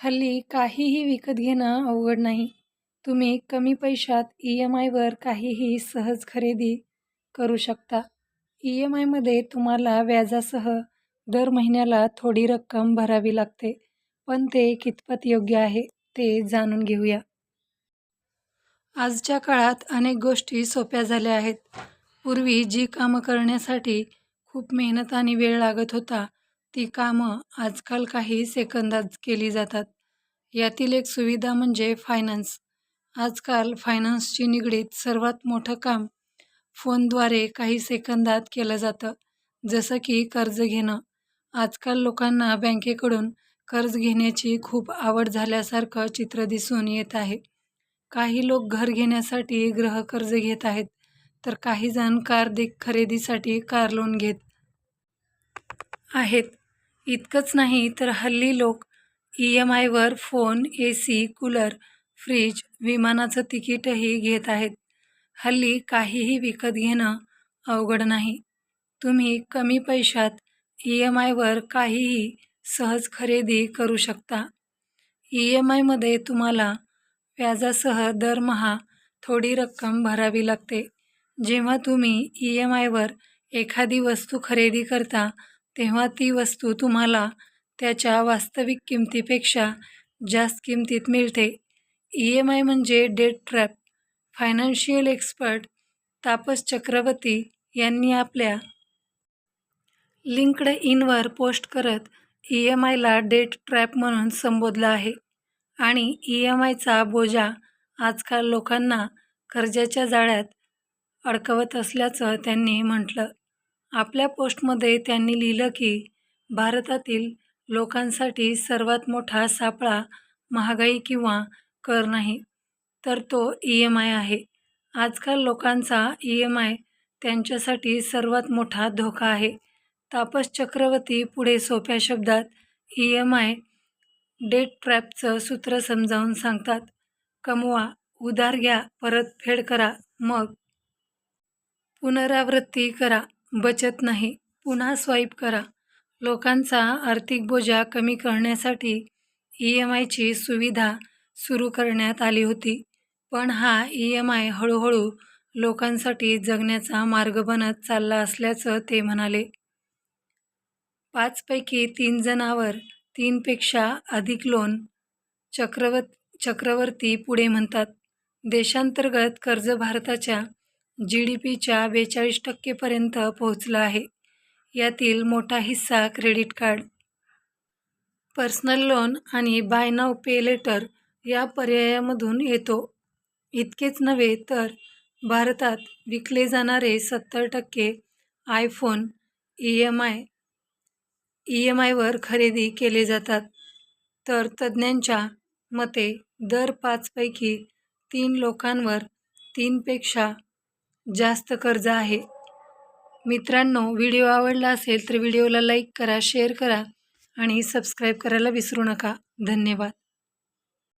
हल्ली काहीही विकत घेणं अवघड नाही. तुम्ही कमी पैशात ई एम आयवर काहीही सहज खरेदी करू शकता. ई एम आयमध्ये तुम्हाला व्याजासह दर महिन्याला थोडी रक्कम भरावी लागते. पण ते कितपत योग्य आहे ते जाणून घेऊया. आजच्या काळात अनेक गोष्टी सोप्या झाल्या आहेत. पूर्वी जी कामं करण्यासाठी खूप मेहनत आणि वेळ लागत होता, ती कामं आजकाल काही सेकंदात केली जातात. यातील एक सुविधा म्हणजे फायनान्स. आजकाल फायनान्सची निगडीत सर्वात मोठं काम फोनद्वारे काही सेकंदात केलं जातं. जसं की कर्ज घेणं. आजकाल लोकांना बँकेकडून कर्ज घेण्याची खूप आवड झाल्यासारखं चित्र दिसून येत आहे. काही लोक घर घेण्यासाठी गृहकर्ज घेत आहेत, तर काही जण कार खरेदीसाठी कार लोन घेत आहेत. इतकंच नाही तर हल्ली लोक E M आयवर phone, A C cooler, fridge विमानाचं तिकीटही घेत आहेत. हल्ली काहीही विकत घेणं अवघड नाही. तुम्ही कमी पैशात ई एम आयवर काहीही सहज खरेदी करू शकता. ई एम आयमध्ये तुम्हाला व्याजासह दरमहा थोडी रक्कम भरावी लागते. जेव्हा तुम्ही ई एम आयवर एखादी वस्तू खरेदी करता तेव्हा ती वस्तू तुम्हाला त्याच्या वास्तविक किमतीपेक्षा जास्त किमतीत मिळते. ई एम आय म्हणजे debt trap. Financial expert Tapas Chakraborty यांनी आपल्या लिंक्डइनवर पोस्ट करत ई एम आयला डेट ट्रॅप म्हणून संबोधलं आहे. आणि ई एम आयचा बोजा आजकाल लोकांना कर्जाच्या जाळ्यात अडकवत असल्याचं त्यांनी म्हटलं. आपल्या पोस्टमध्ये त्यांनी लिहिलं की, भारतातील लोकांसाठी सर्वात मोठा सापळा महागाई किंवा कर नाही, तर तो ई एम आय आहे. आजकाल लोकांचा ई एम आय त्यांच्यासाठी सर्वात मोठा धोका आहे. तापस चक्रवर्ती पुढे सोप्या शब्दात ई एम आय डेट ट्रॅपचं सूत्र समजावून सांगतात. कमवा, उधार घ्या, परतफेड करा, मग पुनरावृत्ती करा. बचत नाही, पुन्हा स्वाईप करा. लोकांचा आर्थिक बोजा कमी करण्यासाठी ई एम आयची सुविधा सुरू करण्यात आली होती. पण हा ई एम आय हळूहळू लोकांसाठी जगण्याचा मार्ग बनत चालला असल्याचं ते म्हणाले. पाचपैकी तीन जणावर तीनपेक्षा अधिक लोन. चक्रवर्ती पुढे म्हणतात, देशांतर्गत कर्ज भारताच्या जी डी पीच्या बेचाळीस टक्केपर्यंत पोहोचला आहे. यातील मोठा हिस्सा क्रेडिट कार्ड, पर्सनल लोन आणि बाय नाव पे लेटर या पर्यायामधून येतो. इतकेच नव्हे तर भारतात विकले जाणारे सत्तर टक्के iPhone E M I E M आयवर खरेदी केले जातात. तर तज्ज्ञांच्या मते दर पाचपैकी तीन लोकांवर तीनपेक्षा जास्त कर्ज आहे. मित्रांनो, व्हिडिओ आवडला असेल तर व्हिडिओला लाईक करा, शेअर करा आणि सबस्क्राईब करायला विसरू नका. धन्यवाद.